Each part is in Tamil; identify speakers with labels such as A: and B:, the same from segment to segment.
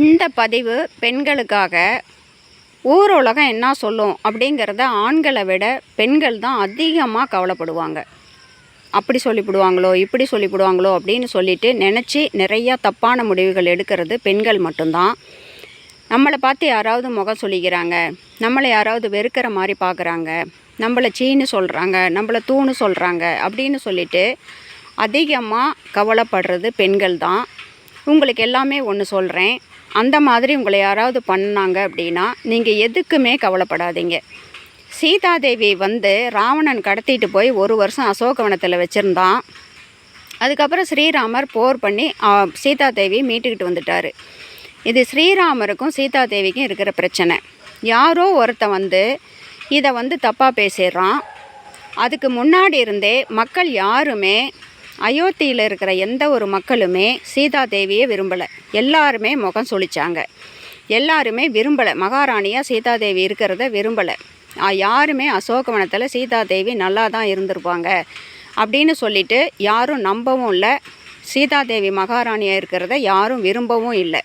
A: இந்த பதிவு பெண்களுக்காக ஊர் உலகம் என்ன சொல்லும் அப்படிங்கிறத ஆண்களை விட பெண்கள் தான் அதிகமாக கவலைப்படுவாங்க. அப்படி சொல்லிவிடுவாங்களோ இப்படி சொல்லிவிடுவாங்களோ அப்படின்னு சொல்லிட்டு நினச்சி நிறையா தப்பான முடிவுகள் எடுக்கிறது பெண்கள் மட்டும்தான். நம்மளை பார்த்து யாராவது முகம் சொல்லிக்கிறாங்க நம்மளை யாராவது வெறுக்கிற மாதிரி பார்க்குறாங்க நம்மளை சீன்னு சொல்கிறாங்க நம்மளை தூணு சொல்கிறாங்க அப்படின்னு சொல்லிட்டு அதிகமாக கவலைப்படுறது பெண்கள் தான். உங்களுக்கு எல்லாமே ஒன்று சொல்கிறேன் அந்த மாதிரி உங்களை யாராவது பண்ணாங்க அப்படின்னா நீங்கள் எதுக்குமே கவலைப்படாதீங்க. சீதாதேவி வந்து ராவணன் கடத்திட்டு போய் ஒரு வருஷம் அசோகவனத்தில் வச்சுருந்தான். அதுக்கப்புறம் ஸ்ரீராமர் போர் பண்ணி சீதாதேவி மீட்டுக்கிட்டு வந்துட்டார். இது ஸ்ரீராமருக்கும் சீதாதேவிக்கும் இருக்கிற பிரச்சனை. யாரோ ஒருத்தன் வந்து இதை வந்து தப்பாக பேசிடுறான். அதுக்கு முன்னாடி இருந்தே மக்கள் யாருமே அயோத்தியில் இருக்கிற எந்த ஒரு மக்களுமே சீதா தேவியை விரும்பலை. எல்லாருமே முகம் சுளிச்சாங்க. எல்லாருமே விரும்பலை. மகாராணியாக சீதாதேவி இருக்கிறத விரும்பலை. யாருமே அசோகவனத்தில் சீதாதேவி நல்லா தான் இருந்திருப்பாங்க அப்படின்னு சொல்லிட்டு யாரும் நம்பவும் இல்லை. சீதாதேவி மகாராணியாக இருக்கிறத யாரும் விரும்பவும் இல்லை.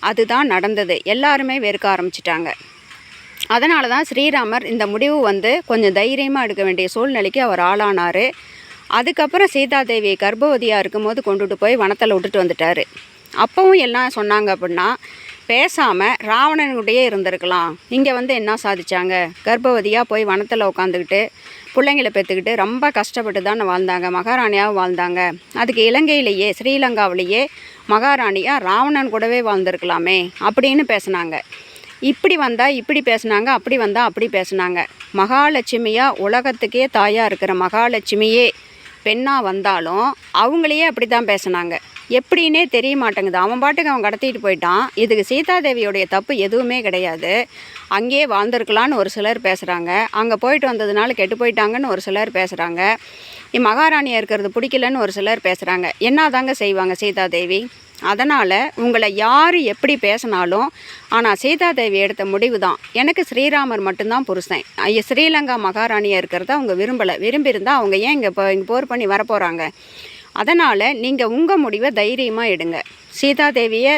A: அதுதான் நடந்தது. எல்லாருமே வெறுக்க ஆரம்பிச்சிட்டாங்க. அதனால தான் ஸ்ரீராமர் இந்த முடிவு வந்து கொஞ்சம் தைரியமாக எடுக்க வேண்டிய சூழ்நிலைக்கு அவர் ஆளானார். அதுக்கப்புறம் சீதாதேவியை கர்ப்பவதியாக இருக்கும்போது கொண்டுட்டு போய் வனத்தில் விட்டுட்டு வந்துட்டார். அப்பவும் எல்லாம் சொன்னாங்க அப்படின்னா பேசாமல் ராவணனுடையே இருந்திருக்கலாம். இங்கே வந்து என்ன சாதிச்சாங்க? கர்ப்பவதியாக போய் வனத்தில் உட்காந்துக்கிட்டு பிள்ளைங்கள பெற்றுக்கிட்டு ரொம்ப கஷ்டப்பட்டு தான் வாழ்ந்தாங்க. மகாராணியாக வாழ்ந்தாங்க. அதுக்கு இலங்கையிலேயே ஸ்ரீலங்காவிலேயே மகாராணியாக ராவணன் கூடவே வாழ்ந்திருக்கலாமே அப்படின்னு பேசுனாங்க. இப்படி வந்தால் இப்படி பேசுனாங்க அப்படி வந்தால் அப்படி பேசுனாங்க. மகாலட்சுமியாக உலகத்துக்கே தாயாக இருக்கிற மகாலட்சுமியே பெண்ணாக வந்தாலும் அவங்களையே அப்படி தான் பேசுனாங்க. எப்படின்னே தெரிய மாட்டேங்குது. அவன் பாட்டுக்கு அவன் கடத்திட்டு போயிட்டான். இதுக்கு சீதாதேவியோடைய தப்பு எதுவுமே கிடையாது. அங்கேயே வாழ்ந்துருக்கலான்னு ஒரு சிலர் பேசுகிறாங்க அங்கே போயிட்டு வந்ததுனால கெட்டு போயிட்டாங்கன்னு ஒரு சிலர் பேசுகிறாங்க மகாராணியாக இருக்கிறது பிடிக்கலன்னு ஒரு சிலர் பேசுகிறாங்க என்ன தாங்க செய்வாங்க சீதாதேவி அதனால் உங்களை யார் எப்படி பேசினாலும் ஆனால் சீதாதேவி எடுத்த முடிவு தான் எனக்கு ஸ்ரீராமர் மட்டும்தான் புருஷன். ஐய ஸ்ரீலங்கா மகாராணியாக இருக்கிறத அவங்க விரும்பலை. விரும்பியிருந்தால் அவங்க ஏன் இங்கே இப்போ இங்கே போர் பண்ணி வரப்போகிறாங்க அதனால் நீங்கள் உங்கள் முடிவை தைரியமாக எடுங்க. சீதாதேவியை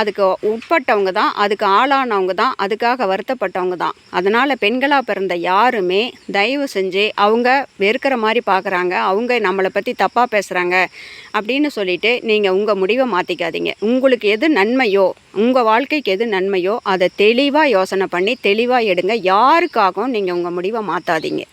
A: அதுக்கு உட்பட்டவங்க தான் அதுக்கு ஆளானவங்க தான் அதுக்காக வருத்தப்பட்டவங்க தான். அதனால் பெண்களாக பிறந்த யாருமே தயவு செஞ்சு அவங்க வெறுக்கிற மாதிரி பார்க்குறாங்க அவங்க நம்மளை பற்றி தப்பாக பேசுகிறாங்க அப்படின்னு சொல்லிட்டு நீங்கள் உங்கள் முடிவை மாற்றிக்காதீங்க உங்களுக்கு எது நன்மையோ உங்கள் வாழ்க்கைக்கு எது நன்மையோ அதை தெளிவாக யோசனை பண்ணி தெளிவாக எடுங்க. யாருக்காகவும் நீங்கள் உங்கள் முடிவை மாற்றாதீங்க